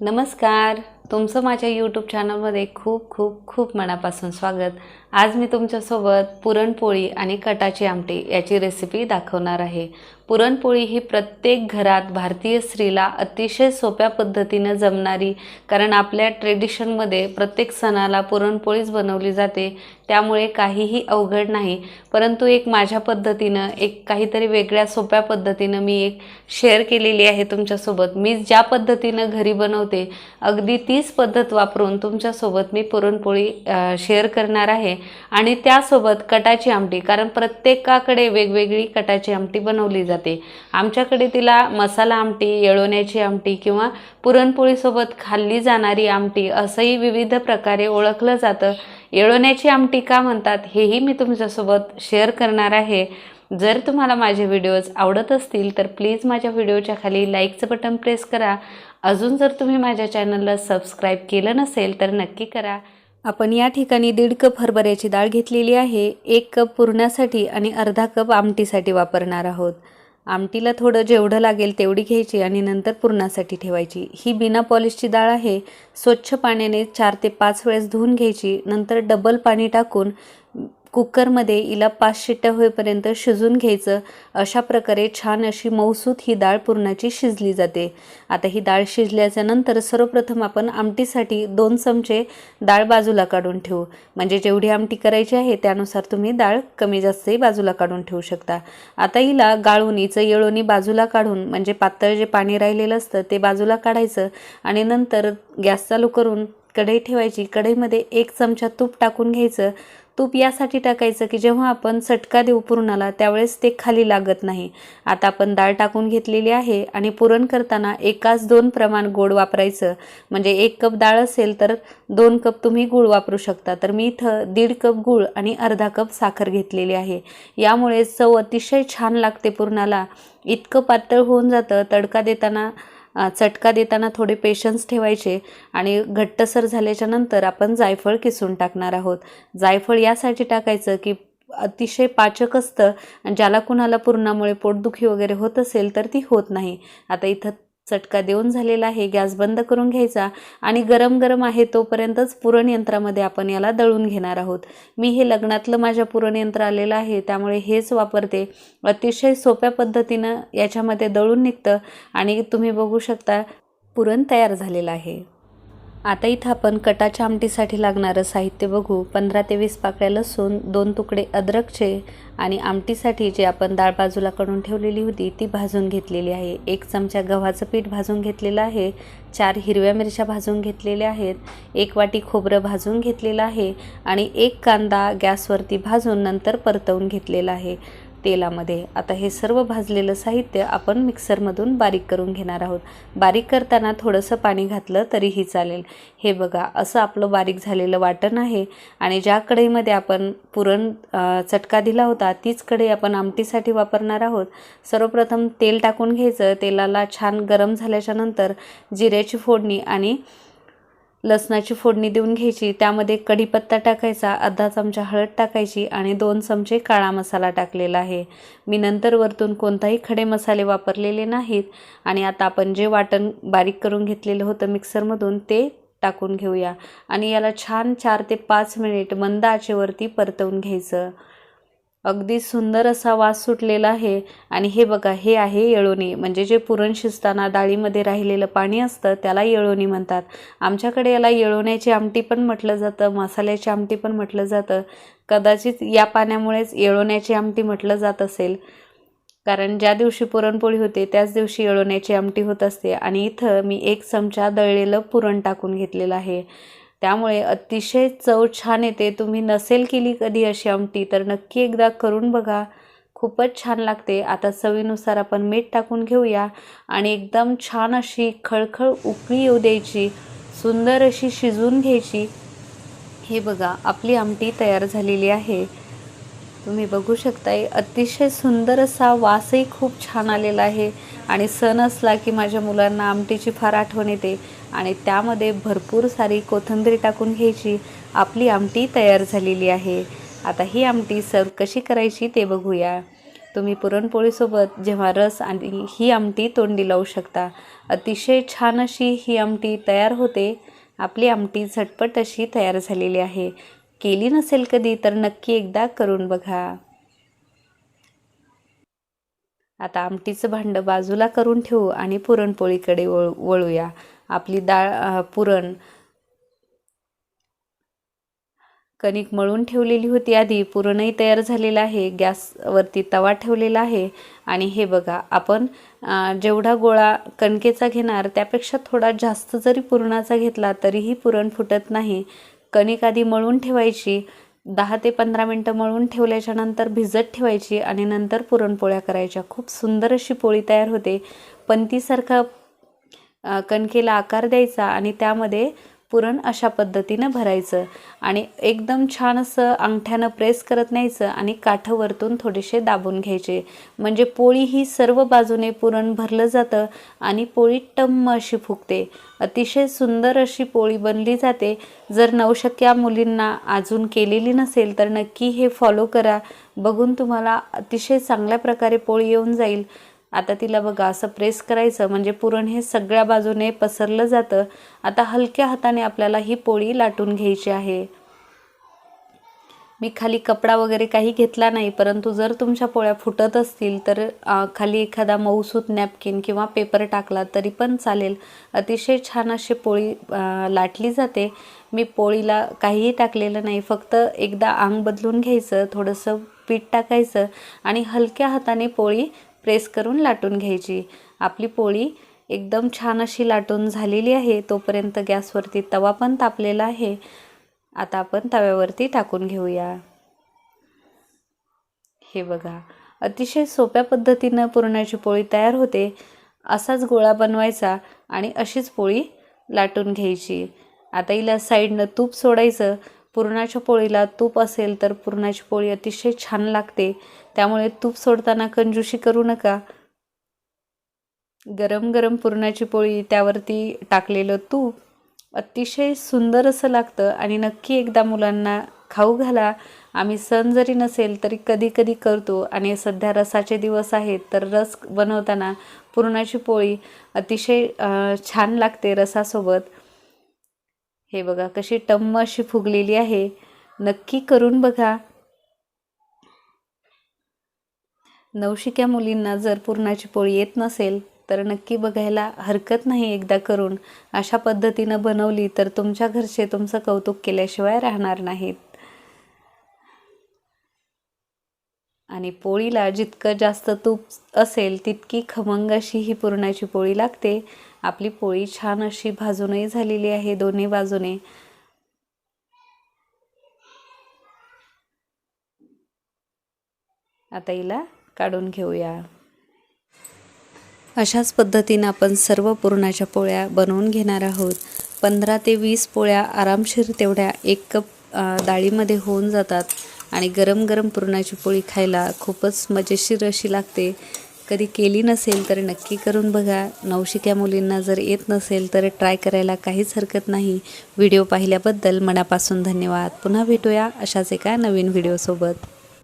नमस्कार. तुमचं माझ्या यूट्यूब चॅनलमध्ये खूप खूप खूप मनापासून स्वागत. आज मी तुमच्यासोबत पुरणपोळी आणि कटाची आमटी याची रेसिपी दाखवणार आहे. पुरणपोळी ही प्रत्येक घरात भारतीय स्त्रीला अतिशय सोप्या पद्धतीनं जमणारी कारण आपल्या ट्रेडिशनमध्ये प्रत्येक सणाला पुरणपोळीच बनवली जाते. त्यामुळे काहीही अवघड नाही. परंतु एक माझ्या पद्धतीनं एक काहीतरी वेगळ्या सोप्या पद्धतीनं मी एक शेअर केलेली आहे तुमच्यासोबत. मी ज्या पद्धतीनं घरी बनवते अगदी तीच पद्धत वापरून तुमच्यासोबत मी पुरणपोळी शेअर करणार आहे. आणि त्यासोबत कटाची आमटी कारण प्रत्येकाकडे वेगवेगळी कटाची आमटी बनवली जाते. आमच्याकडे तिला मसाला आमटी येळवण्याची आमटी किंवा पुरणपोळीसोबत खाल्ली जाणारी आमटी असंही विविध प्रकारे ओळखलं जातं. येळवण्याची आमटी का म्हणतात हेही मी तुमच्यासोबत शेअर करणार आहे. जर तुम्हाला माझे व्हिडिओज आवडत असतील तर प्लीज माझ्या व्हिडिओच्या खाली लाईकचं बटन प्रेस करा. अजून जर तुम्ही माझ्या चॅनलला सबस्क्राईब केलं नसेल तर नक्की करा. आपण या ठिकाणी दीड कप हरभऱ्याची डाळ घेतलेली आहे. एक कप पुरणासाठी आणि अर्धा कप आमटीसाठी वापरणार आहोत. आमटीला थोडं जेवढं लागेल तेवढी घ्यायची आणि नंतर पुरणासाठी ठेवायची. ही बिना पॉलिशची डाळ आहे. स्वच्छ पाण्याने चार ते पाच वेळेस धुवून घ्यायची. नंतर डबल पाणी टाकून कुकरमध्ये हिला पाच शिट्ट्या होईपर्यंत शिजून घ्यायचं. अशा प्रकारे छान अशी मऊसूत ही डाळ पुरणाची शिजली जाते. आता ही डाळ शिजल्याच्या नंतर सर्वप्रथम आपण आमटीसाठी दोन चमचे डाळ बाजूला काढून ठेवू. म्हणजे जेवढी आमटी करायची आहे त्यानुसार तुम्ही डाळ कमी जास्तही बाजूला काढून ठेवू शकता. आता हिला गाळून हिचं येळोनी बाजूला काढून म्हणजे पातळ जे पाणी राहिलेलं असतं ते बाजूला काढायचं आणि नंतर गॅस चालू करून कढई ठेवायची. कढईमध्ये एक चमचा तूप टाकून घ्यायचं. तूप यासाठी टाकायचं की जेव्हा आपण चटका देऊ पुरणाला त्यावेळेस ते खाली लागत नाही. आता आपण डाळ टाकून घेतलेली आहे आणि पुरण करताना एकाच दोन प्रमाण गोड वापरायचं. म्हणजे एक कप डाळ असेल तर दोन कप तुम्ही गूळ वापरू शकता. तर मी इथं दीड कप गूळ आणि अर्धा कप साखर घेतलेली आहे. यामुळे चव अतिशय छान लागते पुरणाला. इतकं पातळ होऊन जातं तडका देताना चटका देताना थोडे पेशन्स ठेवायचे आणि घट्टसर झाल्याच्यानंतर आपण जायफळ किसून टाकणार आहोत. जायफळ यासाठी टाकायचं की अतिशय पाचक असतं आणि ज्याला कुणाला पूर्णामुळे पोटदुखी वगैरे होत असेल तर ती होत नाही. आता इथं चटका देऊन झालेला आहे. गॅस बंद करून घ्यायचा आणि गरम गरम आहे तोपर्यंतच पुरण यंत्रामध्ये आपण याला दळून घेणार आहोत. मी हे लग्नातलं माझ्या पुरण यंत्र आलेलं आहे. त्यामुळे हेच वापरते. अतिशय सोप्या पद्धतीनं याच्यामध्ये दळून निघतं आणि तुम्ही बघू शकता पुरण तयार झालेलं आहे. आता इथं आपण कटाच्या आमटीसाठी लागणारं साहित्य बघू. पंधरा ते वीस पाकळ्या लसूण दोन तुकडे अद्रकचे आणि आमटीसाठी जे आपण डाळ बाजूला काढून ठेवलेली होती ती भाजून घेतलेली आहे. एक चमचा गव्हाचं पीठ भाजून घेतलेलं आहे. चार हिरव्या मिरच्या भाजून घेतलेल्या आहेत. एक वाटी खोबरं भाजून घेतलेलं आहे आणि एक कांदा गॅसवरती भाजून नंतर परतवून घेतलेला आहे. तेलामध्ये. आता हे सर्व भाजलेलं साहित्य आपण मिक्सरमधून बारीक करून घेणार आहोत. बारीक करताना थोडंसं पाणी घातलं तरीही चालेल. हे बघा असं आपलं बारीक झालेलं वाटण आहे आणि ज्या कढईमध्ये आपण पुरण चटका दिला होता तीच कढई आपण आमटीसाठी वापरणार आहोत. सर्वप्रथम तेल टाकून घ्यायचं. तेलाला छान गरम झाल्याच्यानंतर जिऱ्याची फोडणी आणि लसणाची फोडणी देऊन घ्यायची त्यामध्ये कढीपत्ता टाकायचा अर्धा चमचा हळद टाकायची आणि दोन चमचे काळा मसाला टाकलेला आहे. मी नंतर वरतून कोणताही खडे मसाले वापरलेले नाहीत आणि आता आपण जे वाटण बारीक करून घेतलेलं होतं मिक्सरमधून ते टाकून घेऊया आणि याला छान चार ते पाच मिनिट मंद आचेवरती परतवून घ्यायचं. अगदी सुंदर असा वास सुटलेला आहे. आणि हे बघा हे आहे येळोणी. म्हणजे जे पुरण शिजताना डाळीमध्ये राहिलेलं पाणी असतं त्याला येळोणी म्हणतात. आमच्याकडे याला येळोण्याची आमटी पण म्हटलं जातं मसाल्याची आमटी पण म्हटलं जातं. कदाचित या पाण्यामुळेच येळोण्याची आमटी म्हटलं जात असेल. कारण ज्या दिवशी पुरणपोळी होते त्याच दिवशी येळोण्याची आमटी होत असते. आणि इथं मी एक चमचा दळलेलं पुरण टाकून घेतलेलं आहे. त्यामुळे अतिशय चव छान येते. तुम्ही नसेल केली कधी अशी आमटी तर नक्की एकदा करून बघा. खूपच छान लागते. आता चवीनुसार आपण मीठ टाकून घेऊया आणि एकदम छान अशी खळखळ उकळी येऊ द्यायची. सुंदर अशी शिजवून घ्यायची. हे बघा आपली आमटी तयार झालेली आहे. तुम्ही बघू शकताय अतिशय सुंदर असा वासही खूप छान आलेला आहे. आणि सण असला की माझ्या मुलांना आमटीची फार आठवण येते. आणि त्यामध्ये भरपूर सारी कोथिंबीर टाकून घ्यायची. आपली आमटी तयार झालेली आहे. आता ही आमटी सर्व कशी करायची ते बघूया. तुम्ही पुरणपोळीसोबत जेव्हा रस आणि ही आमटी तोंडी लावू शकता. अतिशय छान अशी ही आमटी तयार होते. आपली आमटी झटपट अशी तयार झालेली आहे. केली नसेल कधी तर नक्की एकदा करून बघा. आता आमटीचं भांडं बाजूला करून ठेवू आणि पुरणपोळीकडे वळ वळूया. आपली डाळ पुरण कणिक मळून ठेवलेली होती आधी. पुरणही तयार झालेलं आहे. गॅसवरती तवा ठेवलेला आहे. आणि हे बघा आपण जेवढा गोळा कणकेचा घेणार त्यापेक्षा थोडा जास्त जरी पुरणाचा घेतला तरीही पुरण फुटत नाही. कणिक आधी मळून ठेवायची. दहा ते पंधरा मिनटं मळून ठेवल्याच्या नंतर भिजत ठेवायची आणि नंतर पुरणपोळ्या करायच्या. खूप सुंदर अशी पोळी तयार होते. पण तीसारखा कणकेला आकार द्यायचा आणि त्यामध्ये पुरण अशा पद्धतीनं भरायचं आणि एकदम छान असं अंगठ्यानं प्रेस करत न्यायचं आणि काठं वरतून थोडेसे दाबून घ्यायचे. म्हणजे पोळी ही सर्व बाजूने पुरण भरलं जातं आणि पोळी टम्म अशी फुगते. अतिशय सुंदर अशी पोळी बनली जाते. जर नवशक्या मुलींना अजून केलेली नसेल तर नक्की हे फॉलो करा. बघून तुम्हाला अतिशय चांगल्या प्रकारे पोळी येऊन जाईल. आता तिला बघा असं प्रेस करायचं म्हणजे पुरण हे सगळ्या बाजूने पसरलं जातं. आता हलक्या हाताने आपल्याला ही पोळी लाटून घ्यायची आहे. मी खाली कपडा वगैरे काही घेतला नाही परंतु जर तुमच्या पोळ्या फुटत असतील तर खाली एखादा मऊसूत नॅपकिन किंवा पेपर टाकला तरी पण चालेल. अतिशय छान अशी पोळी लाटली जाते. मी पोळीला काहीही टाकलेलं नाही फक्त एकदा आंग बदलून घ्यायचं थोडंसं पीठ टाकायचं आणि हलक्या हाताने पोळी प्रेस करून लाटून घ्यायची. आपली पोळी एकदम छान अशी लाटून झालेली आहे. तोपर्यंत गॅसवरती तवा पण तापलेला आहे. आता आपण तव्यावरती टाकून घेऊया. हे बघा अतिशय सोप्या पद्धतीनं पुरणाची पोळी तयार होते. असाच गोळा बनवायचा आणि अशीच पोळी लाटून घ्यायची. आता हिला साईडनं तूप सोडायचं. पुरणाच्या पोळीला तूप असेल तर पुरणाची पोळी अतिशय छान लागते. त्यामुळे तूप सोडताना कंजूशी करू नका. गरम गरम पुरणाची पोळी त्यावरती टाकलेलं तूप अतिशय सुंदर असं लागतं आणि नक्की एकदा मुलांना खाऊ घाला. आम्ही सण जरी नसेल तरी कधी कधी करतो आणि सध्या रसाचे दिवस आहेत तर रस बनवताना पुरणाची पोळी अतिशय छान लागते रसासोबत. हे बघा कशी टम्म अशी फुगलेली आहे. नक्की करून बघा. नवशिक्या मुलींना जर पुरणाची पोळी येत नसेल तर नक्की बघायला हरकत नाही एकदा करून. अशा पद्धतीनं बनवली तर तुमच्या घरचे तुमचं कौतुक केल्याशिवाय राहणार नाहीत. आणि पोळीला जितकं जास्त तूप असेल तितकी खमंग अशी ही पुरणाची पोळी लागते. आपली पोळी छान अशी भाजूनही झालेली आहे दोन्ही बाजूने. आता हिला काढून घेऊया. अशाच पद्धतीनं आपण सर्व पुरणाच्या पोळ्या बनवून घेणार आहोत. पंधरा ते वीस पोळ्या आरामशीर तेवढ्या एक कप डाळीमध्ये होऊन जातात आणि गरम गरम पुरणाची पोळी खायला खूपच मजेशीर अशी लागते. कधी केली नसेल तर नक्की करून बघा. नवशिक्या मुलींना जर येत नसेल तर ट्राय करायला काहीच हरकत नाही. व्हिडिओ पाहिल्याबद्दल मनापासून धन्यवाद. पुन्हा भेटूया अशाच एका नवीन व्हिडिओसोबत.